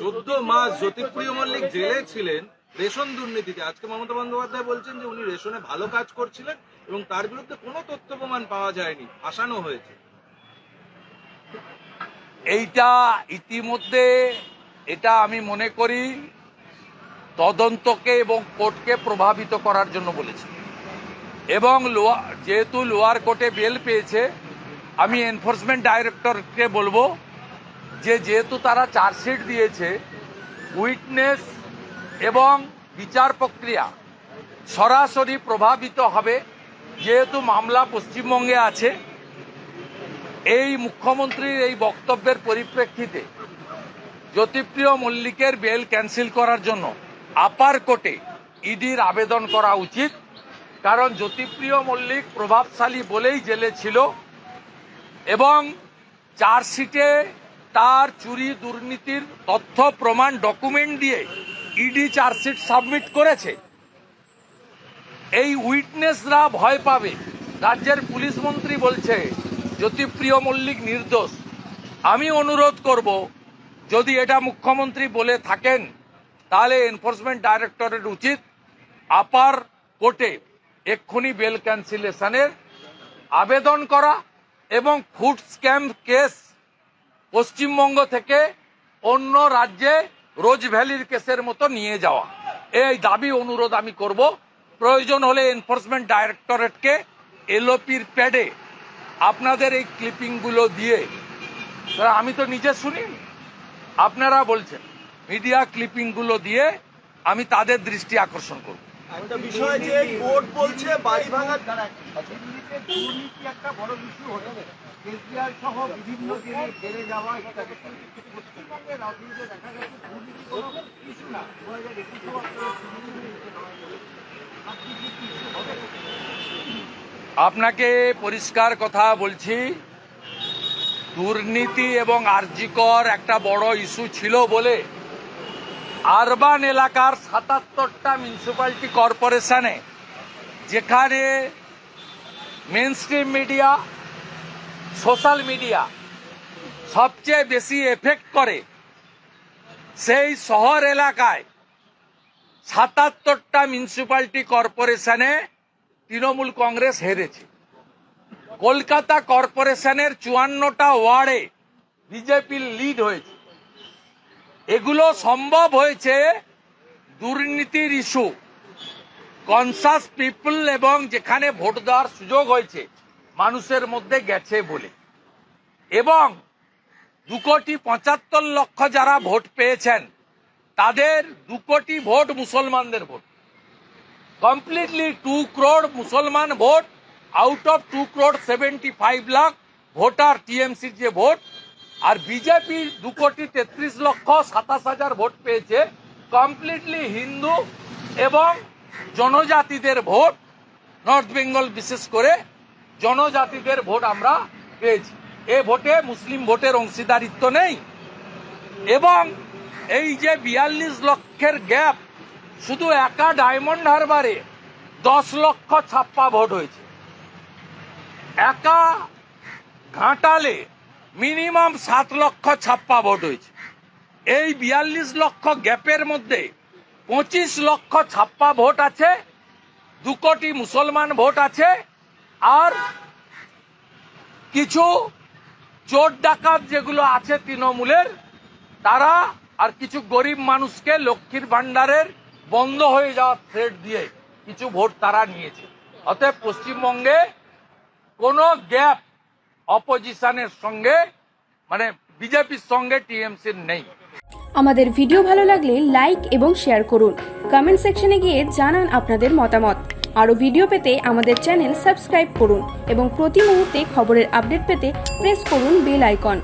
চোদ্দ মাস জ্যোতিপ্রিয় মল্লিক জেলে ছিলেন, রেশন দুর্নীতিতে। আজকে মমতা বন্দ্যোপাধ্যায় বলছেন যে উনি রেশনে ভালো কাজ করছিলেন এবং তার বিরুদ্ধে কোনো তথ্য প্রমাণ পাওয়া যায়নি আসানো হয়েছে। এইটা ইতিমধ্যে, এটা আমি মনে করি, তদন্তকে এবং কোর্টকে প্রভাবিত করার জন্য বলেছি। এবং যেহেতু লোয়ার কোর্টে বেল পেয়েছে, আমি এনফোর্সমেন্ট ডাইরেক্টরকে বলব যে যেহেতু তারা চার্জশিট দিয়েছে, উইটনেস এবং বিচার প্রক্রিয়া সরাসরি প্রভাবিত হবে যেহেতু মামলা পশ্চিমবঙ্গে আছে। এই মুখ্যমন্ত্রীর এই বক্তব্যের পরিপ্রেক্ষিতে জ্যোতিপ্রিয় মল্লিকের বেল ক্যান্সেল করার জন্য আপার কোর্টে ইডির আবেদন করা উচিত। কারণ জ্যোতিপ্রিয় মল্লিক প্রভাবশালী বলেই জেলে ছিল এবং চার্জশিটে তার চুরি দুর্নীতির তথ্য, প্রমাণ ডকুমেন্ট দিয়ে ইডি চার্জশিট সাবমিট করেছে। এই উইটনেসরা ভয় পাবে। রাজ্যের পুলিশ মন্ত্রী বলছে, জ্যোতিপ্রিয় মল্লিক নির্দোষ। আমি অনুরোধ করব, যদি এটা মুখ্যমন্ত্রী বলে থাকেন, তাহলে এনফোর্সমেন্ট ডাইরেক্টরের উচিত আপার কোর্টে এক্ষুনি বেল ক্যান্সেলেশনের আবেদন করা এবং ফুড স্ক্যাম কেস পশ্চিমবঙ্গ থেকে অন্য রাজ্যে রোজ ভ্যালির কেসের মতো নিয়ে যাওয়া। এই দাবি অনুরোধ আমি করব। প্রয়োজন হলে এনফোর্সমেন্ট ডাইরেক্টরেটকে এলওপির প্যাডে আপনাদের এই ক্লিপিংগুলো দিয়ে। স্যার, আমি তো নিজে শুনি আপনারা বলছেন মিডিয়া ক্লিপিংগুলো দিয়ে আমি তাদের দৃষ্টি আকর্ষণ করব। একটা বিষয় যে কোর্ট বলছে বাড়ি ভাঙা দিল্লিতে দুর্নীতি একটা বড় হবে আপনাকে পরিষ্কার কথা বলছি, দুর্নীতি এবং আর্জিকর একটা বড় ইস্যু ছিল বলে আরবান এলাকার সাতাত্তরটা মিউনিসিপ্যালিটি কর্পোরেশনে যেখানে main stream media social media সবচেয়ে বেশি এফেক্ট করে, সেই শহর এলাকায় সাতাত্তরটা মিউনিসিপ্যালিটি কর্পোরেশনে তৃণমূল কংগ্রেস হেরেছে। কলকাতা কর্পোরেশনের চুয়ান্নটা ওয়ার্ডে বিজেপির লিড হয়েছে। এগুলো সম্ভব হয়েছে দুর্নীতির ইস্যু। কনসাস পিপল এবং যেখানে ভোট দেওয়ার সুযোগ হয়েছে, মানুষের মধ্যে গেছে বলে। এবং দু কোটি পঁচাত্তর লক্ষ যারা ভোট পেয়েছেন, তাদের দু কোটি ভোট মুসলমানদের ভোট। Completely 2 crore মুসলমান vote out of two crore seventy five lakh voter টিএমসির যে ভোট আর বিজেপি দু কোটি তেত্রিশ লক্ষ সাতাশ হাজার ভোট পেয়েছে। কমপ্লিটলি হিন্দু এবং জনজাতিদের ভোট নর্থ বেঙ্গল বিশেষ করে জনজাতিদের ভোট আমরা পেয়েছি। এ ভোটে মুসলিম ভোটের অংশীদারিত্ব নেই। এবং এই যে বিয়াল্লিশ লক্ষের গ্যাপ শুধু একা ডায়মন্ড হারবারে দশ লক্ষ ছাপ্পা ভোট হয়েছে। একা ঘাটালে মিনিমাম সাত লক্ষ ছাপ্পা ভোট হয়েছে। এই বিয়াল্লিশ লক্ষ গ্যাপের মধ্যে পঁচিশ লক্ষ ছাপ্পা ভোট আছে, দু কোটি মুসলমান ভোট আছে, আর কিছু চোর ডাকাত যেগুলো আছে তৃণমূলের, তারা আর কিছু গরিব মানুষকে লক্ষ্মীর ভাণ্ডারের বন্ধ হয়ে যাওয়ার থ্রেট দিয়ে কিছু ভোট তারা নিয়েছে। অতএব পশ্চিমবঙ্গে কোনো গ্যাপ অপোজিশনের সঙ্গে মানে বিজেপির সঙ্গে টিএমসির নেই। আমাদের ভিডিও ভালো লাগলে লাইক এবং শেয়ার করুন। কমেন্ট সেকশনে গিয়ে জানান আপনাদের মতামত। আরও ভিডিও পেতে আমাদের চ্যানেল সাবস্ক্রাইব করুন এবং প্রতি মুহূর্তে খবরের আপডেট পেতে প্রেস করুন বেল আইকন।